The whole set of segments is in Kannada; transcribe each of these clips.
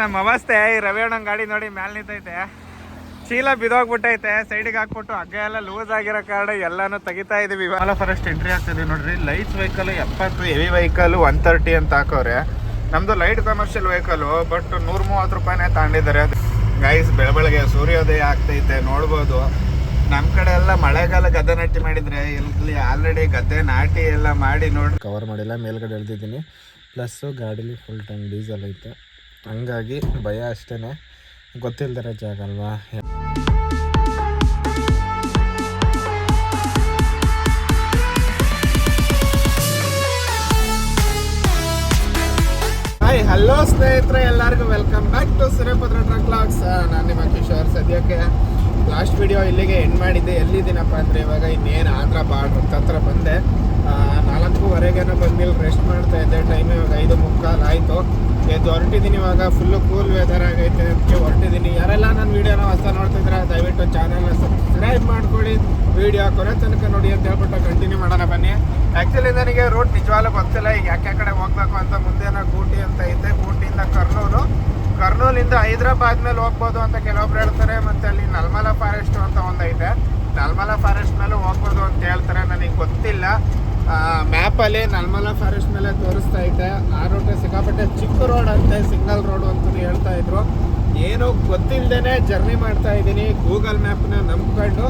ನಮ್ಮ ಅವಸ್ಥೆ ಈ ರವಿ ಅಣ್ಣನ್ ಗಾಡಿ ನೋಡಿ ಮ್ಯಾಲ್ ನಿಂತೈತೆ. ಚೀಲ ಬಿದೋಗ್ಬಿಟ್ಟೈತೆ ಸೈಡಿಗೆ ಹಾಕ್ಬಿಟ್ಟು ಹಗ್ಗ ಎಲ್ಲ ಲೂಸ್ ಆಗಿರೋ ಕಾರಣ ಎಲ್ಲಾನು ತೆಗಿತಾ ಇದೀವಿ. ಇವಾಗ ಫಾರೆಸ್ಟ್ ಎಂಟ್ರಿ ಆಗ್ತಿದೆ ನೋಡ್ರಿ. ಲೈಟ್ಸ್ ವೆಹಿಕಲ್ ಎಪ್ಪತ್ತು ಹೆವಿ ವೆಹಿಕಲ್ ಒನ್ ತರ್ಟಿ ಅಂತ ಹಾಕೋರೆ ನಮ್ದು ಲೈಟ್ ಕಮರ್ಷಿಯಲ್ ವೆಹಿಕಲ್ ಬಟ್ ನೂರ ಮೂವತ್ತು ರೂಪಾಯಿನೇ ತಗೊಂಡಿದ್ದಾರೆ. ಗೈಸ್ ಬೆಳಬೆಳಗ್ಗೆ ಸೂರ್ಯೋದಯ ಆಗ್ತೈತೆ ನೋಡ್ಬೋದು. ನಮ್ಮ ಕಡೆ ಎಲ್ಲ ಮಳೆಗಾಲ ಗದ್ದೆ ನಾಟಿ ಮಾಡಿದ್ರೆ ಇಲ್ಲಿ ಆಲ್ರೆಡಿ ಗದ್ದೆ ನಾಟಿ ಎಲ್ಲ ಮಾಡಿ ನೋಡಿ ಕವರ್ ಮಾಡಿಲ್ಲ ಮೇಲ್ಗಡೆ ಎಳ್ದಿದ್ದೀನಿ. ಪ್ಲಸ್ಸು ಗಾಡಿಲಿ ಫುಲ್ ಟೈಮ್ ಡೀಸೆಲ್ ಐತೆ. ಹಂಗಾಗಿ ಭಯ ಅಷ್ಟೇ ಗೊತ್ತಿಲ್ದಿರೋ ಜಾಗ ಅಲ್ವಾ? ಹಲೋ ಸ್ನೇಹಿತರೆ, ಎಲ್ಲರಿಗೂ ವೆಲ್ಕಮ್ ಬ್ಯಾಕ್ ಟು ಸಿರೇಪದ್ರ ಟ್ರಕ್ ಲಾಗ್ಸ್ ನಾನು ನಿಮ್ಮ ಕಿಶೋರ್. ಸದ್ಯಕ್ಕೆ ಲಾಸ್ಟ್ ವಿಡಿಯೋ ಇಲ್ಲಿಗೆ ಎಂಡ್ ಮಾಡಿದ್ದೆ. ಎಲ್ಲಿದ್ದೀನಪ್ಪ ಅಂದರೆ ಇವಾಗ ಇನ್ನೇನು ಆಂಧ್ರ ಬಾರ್ಡ್ರ್ ಹತ್ರ ಬಂದೆ. ನಾಲ್ಕೂವರೆಗೇನೋ ಬಂದಿಲ್ಲಿ ರೆಸ್ಟ್ ಮಾಡ್ತಾ ಇದ್ದೆ. ಟೈಮ್ ಇವಾಗ ಐದು ಮುಕ್ಕಾಲು ಆಯಿತು. ಎದ್ದು ಹೊರಟಿದ್ದೀನಿ ಇವಾಗ ಫುಲ್ಲು ಕೂಲ್ ವೆದರ್ ಆಗೈತೆ ಅದಕ್ಕೆ ಹೊರಟಿದ್ದೀನಿ ಯಾರೆಲ್ಲ ನನ್ನ ವೀಡಿಯೋನ ಹೊಸ ನೋಡ್ತಿದ್ರೆ ದಯವಿಟ್ಟು ಚಾನಲ್ನ ಸಬ್ಸ್ಕ್ರೈಬ್ ಮಾಡ್ಕೊಳ್ಳಿ. ವೀಡಿಯೋ ಕೊನೆ ತನಕ ನೋಡಿ ಅಂತ ಹೇಳ್ಬಿಟ್ಟು ಕಂಟಿನ್ಯೂ ಮಾಡೋಣ ಬನ್ನಿ. ಆ್ಯಕ್ಚುಲಿ ನನಗೆ ರೋಡ್ ನಿಜವಾಗ್ಲೂ ಗೊತ್ತಿಲ್ಲ ಈಗ ಯಾಕೆ ಕಡೆ ಹೋಗ್ಬೇಕು ಅಂತ ಮುಂದೆನ ಗೂಟಿ ಅಂತ ಐತೆ ಗೂಟಿಯಿಂದ ಕರ್ನೂಲು. ಕರ್ನೂಲಿಂದ ಹೈದ್ರಾಬಾದ್ ಮೇಲೆ ಹೋಗ್ಬೋದು ಅಂತ ಕೆಲವೊಬ್ರು ಹೇಳ್ತಾರೆ. ಮತ್ತು ಅಲ್ಲಿ ನಲ್ಮಲ ಫಾರೆಸ್ಟ್ ಅಂತ ಒಂದೈತೆ. ನಲ್ಮಲ ಫಾರೆಸ್ಟ್ ಮೇಲೂ ಹೋಗ್ಬೋದು ಅಂತ ಹೇಳ್ತಾರೆ. ನನಗೆ ಗೊತ್ತಿಲ್ಲ. ಮ್ಯಾಪಲ್ಲಿ ನಲ್ಮಲ ಫಾರೆಸ್ಟ್ ಮೇಲೆ ತೋರಿಸ್ತಾ ಇದ್ದೆ ಆ ರೋಡ್ ಸಿಕ್ಕಾಪಟ್ಟೆ ಚಿಕ್ಕ ರೋಡ್ ಅಂತ ಸಿಗ್ನಲ್ ರೋಡ್ ಅಂತ ಹೇಳ್ತಾ ಇದ್ರು. ಏನು ಗೊತ್ತಿಲ್ಲದೇನೆ ಜರ್ನಿ ಮಾಡ್ತಾ ಇದ್ದೀನಿ. ಗೂಗಲ್ ಮ್ಯಾಪ್ನ ನಂಬ್ಕೊಂಡು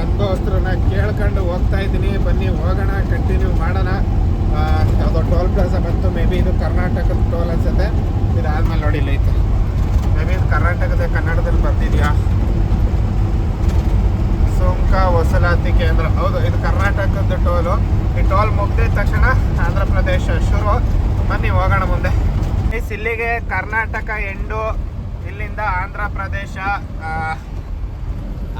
ಅನುಭವಸ್ಥರನ್ನ ಕೇಳ್ಕೊಂಡು ಹೋಗ್ತಾ ಇದ್ದೀನಿ. ಬನ್ನಿ, ಹೋಗೋಣ ಕಂಟಿನ್ಯೂ ಮಾಡೋಣ. ಯಾವುದೋ ಟೋಲ್ ಪ್ಲಾಸ ಬಂತು. ಮೇ ಬಿ ಇದು ಕರ್ನಾಟಕದ ಟೋಲ್ ಅನ್ಸುತ್ತೆ. ಇದಾದ್ಮೇಲೆ ನೋಡಿ ಐತೆ. ಮೇ ಬಿ ಇದು ಕರ್ನಾಟಕದ, ಕನ್ನಡದಲ್ಲಿ ಬರ್ತಿದ್ಯಾ ಸುಂಕ ವಸೂಲಾತಿ ಕೇಂದ್ರ. ಹೌದು, ಇದು ಕರ್ನಾಟಕದ ಟೋಲು ಈ ಟೋಲ್ ಮುಗಿದ ತಕ್ಷಣ ಆಂಧ್ರ ಪ್ರದೇಶ ಶುರು. ಬನ್ನಿ, ಹೋಗೋಣ ಮುಂದೆ. ಇಲ್ಲಿಗೆ ಕರ್ನಾಟಕ ಎಂಡು, ಇಲ್ಲಿಂದ ಆಂಧ್ರ ಪ್ರದೇಶ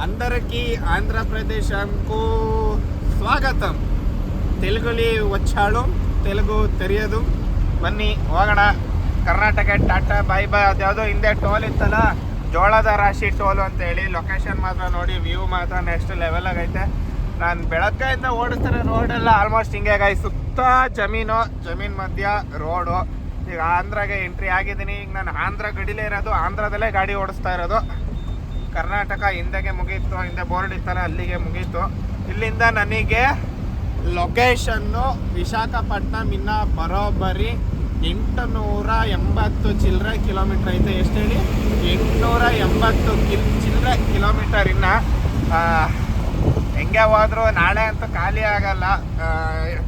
ಅಂಧರಿಕಿ ಆಂಧ್ರ ಪ್ರದೇಶ ಅಂಕೂ ಸ್ವಾಗತ. ತೆಲುಗುಲಿ ಒಚ್ಚಾಳು ತೆಲುಗು ತೆರೆಯೋದು. ಬನ್ನಿ, ಹೋಗೋಣ. ಕರ್ನಾಟಕ ಟಾಟಾ, ಬಾಯ್ ಬಾಯ್. ಅದ್ಯಾವುದೋ ಹಿಂದೆ ಟೋಲ್ ಇತ್ತಲ್ಲ? ಜೋಳದ ರಾಶಿ ಟೋಲು ಅಂತ ಹೇಳಿ ಲೊಕೇಶನ್ ಮಾತ್ರ ನೋಡಿ ವ್ಯೂ ಮಾತ್ರ ನೆಕ್ಸ್ಟ್ ಆಗೈತೆ. ನಾನು ಬೆಳಗ್ಗೆಯಿಂದ ಓಡಿಸ್ತಾರೆ ರೋಡೆಲ್ಲ ಆಲ್ಮೋಸ್ಟ್ ಹಿಂಗೆ ಗಾಯ್ ಸುತ್ತ ಜಮೀನು, ಜಮೀನ್ ಮಧ್ಯ ರೋಡು ಈಗ ಆಂಧ್ರಗೆ ಎಂಟ್ರಿ ಆಗಿದ್ದೀನಿ. ಈಗ ನಾನು ಆಂಧ್ರ ಗಡಿಲೇ ಇರೋದು, ಆಂಧ್ರದಲ್ಲೇ ಗಾಡಿ ಓಡಿಸ್ತಾ ಇರೋದು. ಕರ್ನಾಟಕ ಹಿಂದೆಗೆ ಮುಗೀತು, ಹಿಂದೆ ಬೋರ್ಡ್ ಇತ್ತಲ್ಲ, ಅಲ್ಲಿಗೆ ಮುಗೀತು. ಇಲ್ಲಿಂದ ನನಗೆ ಲೊಕೇಶನ್ನು ವಿಶಾಖಪಟ್ಟಣಂ ಇನ್ನ ಬರೋಬ್ಬರಿ ಎಂಟುನೂರ ಎಂಬತ್ತು ಚಿಲ್ಲರೆ ಕಿಲೋಮೀಟ್ರ್ ಐತೆ, ಎಷ್ಟು ಹೇಳಿ? ಎಂಟುನೂರ ಎಂಬತ್ತು ಕಿಲ್ ಚಿಲ್ಲರೆ ಕಿಲೋಮೀಟರ್ ಇನ್ನು ಹೆಂಗೆ ಹೋದ್ರು ನಾಳೆ ಅಂತೂ ಖಾಲಿ ಆಗಲ್ಲ.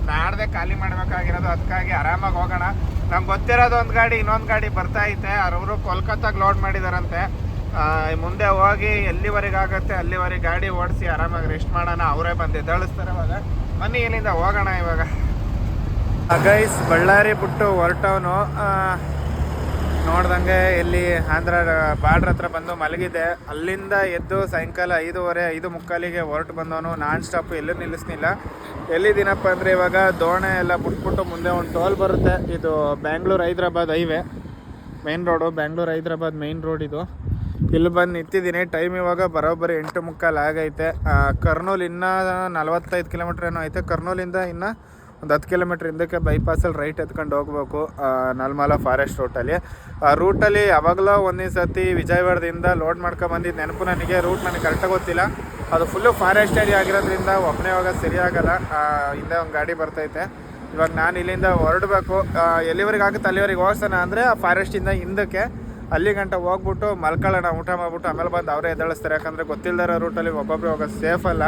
ನಾಡ್ದೆ ಖಾಲಿ ಮಾಡಬೇಕಾಗಿರೋದು, ಅದಕ್ಕಾಗಿ ಆರಾಮಾಗಿ ಹೋಗೋಣ. ನಮ್ಗೆ ಗೊತ್ತಿರೋದು ಒಂದು ಗಾಡಿ, ಇನ್ನೊಂದು ಗಾಡಿ ಬರ್ತಾ ಐತೆ. ಅವರು ಕೋಲ್ಕತ್ತಾಗ ಲೋಡ್ ಮಾಡಿದಾರಂತೆ. ಮುಂದೆ ಹೋಗಿ ಎಲ್ಲಿವರೆಗೆ ಆಗುತ್ತೆ, ಅಲ್ಲಿವರೆಗೆ ಗಾಡಿ ಓಡಿಸಿ ಆರಾಮಾಗಿ ರೆಸ್ಟ್ ಮಾಡೋಣ. ಅವರೇ ಬಂದು ಎದ್ದಳಿಸ್ತಾರೆ ಇವಾಗ. ಬನ್ನಿ ಇಲ್ಲಿಂದ ಹೋಗೋಣ ಇವಾಗ. ಗೈಸ್ ಬಳ್ಳಾರಿ ಬಿಟ್ಟು ಹೊರಟವನು. ನೋಡ್ದಂಗೆ ಇಲ್ಲಿ ಆಂಧ್ರ, ಬಾರ್ಡ್ರ್ ಹತ್ರ ಬಂದು ಮಲಗಿದೆ. ಅಲ್ಲಿಂದ ಎದ್ದು ಸಾಯಂಕಾಲ ಐದೂವರೆ, ಐದು ಮುಕ್ಕಾಲಿಗೆ ಹೊರಟು ಬಂದವನು. ನಾನ್ ಸ್ಟಾಪ್ ಎಲ್ಲೂ ನಿಲ್ಲಿಸ್ನಿಲ್ಲ. ಎಲ್ಲಿದ್ದೀನಪ್ಪ ಅಂದರೆ ಇವಾಗ ದೋಣೆ ಎಲ್ಲ ಬಿಟ್ಬಿಟ್ಟು ಮುಂದೆ ಒಂದು ಟೋಲ್ ಬರುತ್ತೆ. ಇದು Bangalore Hyderabad highway. Main road, Bangalore Hyderabad main road ಇದು. ಇಲ್ಲಿ ಬಂದು ನಿಂತಿದ್ದೀನಿ. ಟೈಮ್ ಇವಾಗ ಬರೋಬ್ಬರಿ ಎಂಟು ಮುಕ್ಕಾಲು ಆಗೈತೆ. ಕರ್ನೂಲ್ ಇನ್ನೂ ನಲವತ್ತೈದು ಕಿಲೋಮೀಟ್ರ್ ಏನೋ ಐತೆ. ಕರ್ನೂಲಿಂದ ಇನ್ನು ಒಂದು ಹತ್ತು ಕಿಲೋಮೀಟ್ರ್ ಹಿಂದಕ್ಕೆ ಬೈಪಾಸಲ್ಲಿ ರೈಟ್ ಎತ್ಕೊಂಡು ಹೋಗ್ಬೇಕು ನಲ್ಮಾಲ ಫಾರೆಸ್ಟ್ ರೂಟಲ್ಲಿ ಆ ರೂಟಲ್ಲಿ ಯಾವಾಗಲೂ ಒಂದೇ ಸರ್ತಿ ವಿಜಯವಾಡದಿಂದ ಲೋಡ್ ಮಾಡ್ಕೊಂಬಂದಿದ್ದು ನೆನಪು ನನಗೆ ರೂಟ್ ನನಗೆ ಕರೆಕ್ಟಾಗಿ ಗೊತ್ತಿಲ್ಲ. ಅದು ಫುಲ್ಲು ಫಾರೆಸ್ಟ್ ಏರಿಯಾ ಆಗಿರೋದ್ರಿಂದ ಒಬ್ಬನೇ ಹೋಗೋದು ಸರಿಯಾಗಲ್ಲ ಹಿಂದೆ ಒಂದು ಗಾಡಿ ಬರ್ತೈತೆ. ಇವಾಗ ನಾನು ಇಲ್ಲಿಂದ ಹೊರಡಬೇಕು. ಎಲ್ಲಿವರೆಗೆ ಆಗುತ್ತೆ, ಅಲ್ಲಿವರೆಗೆ ಹೋಗ್ಸೋಣ ಅಂದರೆ ಆ ಫಾರೆಸ್ಟಿಂದ ಹಿಂದಕ್ಕೆ. ಅಲ್ಲಿ ಗಂಟ ಹೋಗ್ಬಿಟ್ಟು ಮಲ್ಕೊಳ್ಳೋಣ, ಊಟ ಮಾಡ್ಬಿಟ್ಟು ಆಮೇಲೆ ಬಂದು ಅವರೇ ಎದ್ದಳಿಸ್ತಾರೆ. ಯಾಕಂದರೆ ಗೊತ್ತಿಲ್ಲದಿರೋ ರೂಟಲ್ಲಿ ಒಬ್ಬೊಬ್ಬರು ಹೋಗೋದು ಸೇಫ್ ಅಲ್ಲ.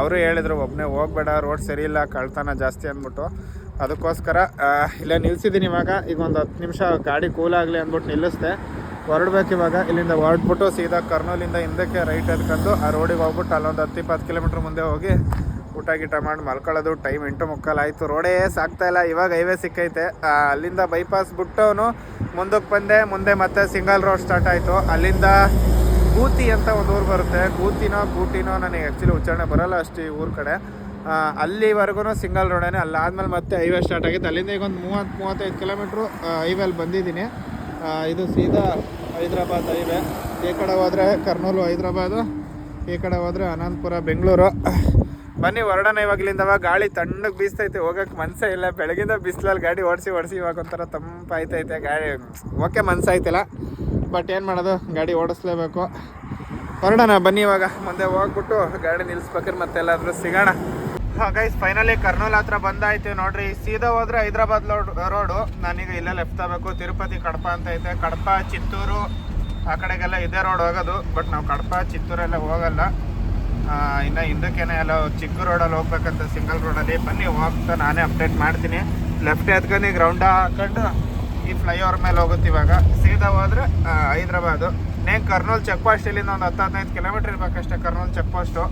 ಅವರು ಹೇಳಿದ್ರು ಒಬ್ಬನೇ ಹೋಗ್ಬೇಡ ರೋಡ್ ಸರಿ ಇಲ್ಲ ಕಳ್ತನ ಜಾಸ್ತಿ ಅಂದ್ಬಿಟ್ಟು. ಅದಕ್ಕೋಸ್ಕರ ಇಲ್ಲೇ ನಿಲ್ಸಿದ್ದೀನಿ ಇವಾಗ. ಈಗ ಒಂದು ಹತ್ತು ನಿಮಿಷ ಗಾಡಿ ಕೂಲಾಗಲಿ ಅಂದ್ಬಿಟ್ಟು ನಿಲ್ಲಿಸ್ದೆ. ಹೊರಡ್ಬೇಕು ಇವಾಗ. ಇಲ್ಲಿಂದ ಹೊರಡ್ಬಿಟ್ಟು ಸೀದಾ ಕರ್ನೂಲಿಂದ ಹಿಂದಕ್ಕೆ ರೈಟ್ ಎದ್ಕೊಂಡು ಆ ರೋಡಿಗೆ ಹೋಗ್ಬಿಟ್ಟು ಅಲ್ಲೊಂದು ಹತ್ತು ಇಪ್ಪತ್ತು ಕಿಲೋಮೀಟ್ರ್ ಮುಂದೆ ಹೋಗಿ ಊಟ ಗೀಟ ಮಾಡಿ ಮಲ್ಕೊಳ್ಳೋದು, ಟೈಮ್ ಎಂಟು ಮುಕ್ಕಾಲಾಯಿತು ರೋಡೇ ಸಾಕ್ತಾ ಇಲ್ಲ, ಇವಾಗ ಹೈವೇ ಸಿಕ್ಕೈತೆ. ಅಲ್ಲಿಂದ ಬೈಪಾಸ್ ಬಿಟ್ಟವನು ಮುಂದಕ್ಕೆ ಬಂದೆ, ಮುಂದೆ ಮತ್ತೆ ಸಿಂಗಲ್ ರೋಡ್ ಸ್ಟಾರ್ಟ್ ಆಯಿತು. ಅಲ್ಲಿಂದ ಗೂತಿ ಅಂತ ಒಂದು ಊರು ಬರುತ್ತೆ. ಗೂತಿನೋ, ಗೂಟಿನೋ ನನಗೆ ಆ್ಯಕ್ಚುಲಿ ಉಚ್ಚಾರಣೆ ಬರಲ್ಲ ಅಷ್ಟು ಈ ಊರ ಕಡೆ. ಅಲ್ಲಿವರೆಗೂ ಸಿಂಗಲ್ ರೋಡೇನೆ ಆದಮೇಲೆ ಮತ್ತೆ ಹೈವೇ ಸ್ಟಾರ್ಟ್ ಆಗಿತ್ತು. ಅಲ್ಲಿಂದ ಈಗ ಒಂದು ಮೂವತ್ತು, ಮೂವತ್ತೈದು ಕಿಲೋಮೀಟ್ರು ಹೈವೇಲಿ ಬಂದಿದ್ದೀನಿ. ಇದು ಸೀದಾ ಹೈದ್ರಾಬಾದ್ ಹೈವೇ. ಈ ಕಡೆ ಹೋದರೆ ಕರ್ನೂಲು ಹೈದ್ರಾಬಾದು, ಈ ಕಡೆ ಹೋದರೆ ಅನಂತಪುರ, ಬೆಂಗಳೂರು. ಬನ್ನಿ, ಹೊರಡೋಣ ಇವಾಗ ಇಲ್ಲಿಂದವ ಗಾಳಿ ತಣ್ಣಗೆ ಬೀಸ್ತೈತೆ ಹೋಗಕ್ಕೆ ಮನ್ಸೇ ಇಲ್ಲ. ಬೆಳಗಿಂದ ಬಿಸಿಲಲ್ಲಿ ಗಾಡಿ ಓಡಿಸಿ ಓಡಿಸಿ ಇವಾಗ ಒಂಥರ ತಂಪಾಯ್ತೈತೆ ಗಾಡಿ ಓಕೆ, ಮನ್ಸಾಯ್ತಿಲ್ಲ. ಬಟ್ ಏನು ಮಾಡೋದು, ಗಾಡಿ ಓಡಿಸ್ಲೇಬೇಕು. ಹೊರಡೋಣ, ಬನ್ನಿ ಇವಾಗ. ಮುಂದೆ ಹೋಗ್ಬಿಟ್ಟು ಗಾಡಿ ನಿಲ್ಲಿಸ್ಬೇಕಾರೆ ಮತ್ತೆ ಎಲ್ಲಾದರೂ ಸಿಗೋಣ ಗೈಸ್ ಫೈನಲಿ ಕರ್ನೂಲ್ ಹತ್ರ ಬಂದಾಯ್ತು. ನೋಡ್ರಿ, ಸೀದಾ ಹೋದ್ರೆ ಹೈದ್ರಾಬಾದ್ ರೋಡ್ ರೋಡು. ನಾನೀಗ ಇಲ್ಲೇ ಲೆಫ್ಟ್ ತಿರುಪತಿ ಕಡಪ ಅಂತ ಐತೆ. ಕಡಪ, ಚಿತ್ತೂರು, ಆ ಕಡೆಗೆಲ್ಲ ಇದೇ ರೋಡ್ ಹೋಗೋದು. ಬಟ್ ನಾವು ಕಡಪ, ಚಿತ್ತೂರೆಲ್ಲ ಹೋಗಲ್ಲ. ಇನ್ನು ಹಿಂದಕ್ಕೇನೆ ಎಲ್ಲ ಚಿಕ್ಕ ರೋಡಲ್ಲಿ ಹೋಗ್ಬೇಕಂತ ಸಿಂಗಲ್ ರೋಡಲ್ಲಿ ಬನ್ನಿ, ಹೋಗ್ತಾ ನಾನೇ ಅಪ್ಡೇಟ್ ಮಾಡ್ತೀನಿ. ಲೆಫ್ಟ್ ಎತ್ಕೊಂಡು ಈಗ ರೌಂಡ ಹಾಕೊಂಡು ಈ ಫ್ಲೈಓವರ್ ಮೇಲೆ ಹೋಗುತ್ತೆ ಇವಾಗ. ಸೀದಾ ಹೋದ್ರೆ ಹೈದ್ರಾಬಾದು. ನೇನು ಕರ್ನೂಲ್ ಚೆಕ್ ಪೋಸ್ಟ್ ಇಲ್ಲಿಂದ ಒಂದು ಹತ್ತು ಹದಿನೈದು ಕಿಲೋಮೀಟ್ರ್ ಇರ್ಬೇಕಷ್ಟೇ ಕರ್ನೂಲ್ ಚೆಕ್ ಪೋಸ್ಟು